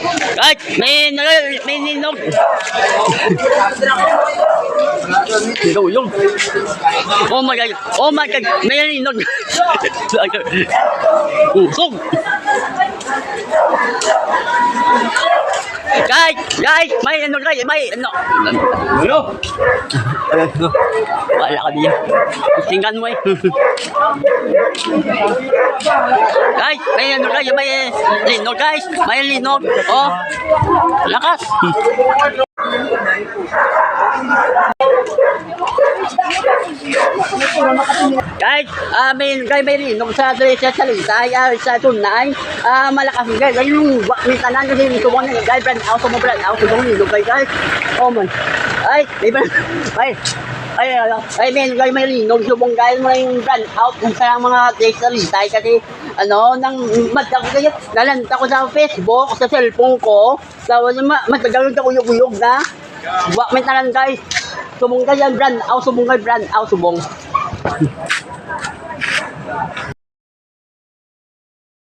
Guys, may, may ninog. Ikaw yung. Oh my God. Oh my God. May ninog. Usog. Guys, guys, may ano guys, may ano. Ano? Wala ka diyan. Tingnan mo eh. guys, may ano guys, may linog guys, may linog. Oh, lakas. Guys, ah may guys may linog sa sa salita, ay sa tunay. Ah malakas guys, ay yung may tanan kasi yung tuwang na guys, brand out mo brand out yung linog guys. guys. Oh man. Ay, may brand. Ay, ay, ay, ay, may, guys, may linog subong guys mo yung brand out kung sa mga salita kasi ano, nang matagal kayo, nalanta ko sa Facebook, sa cellphone ko, tapos ma- matagal ko uyog-uyog na. Wa, may tanan guys. Subong guys, yan, brand out, subong guys, brand out, subong.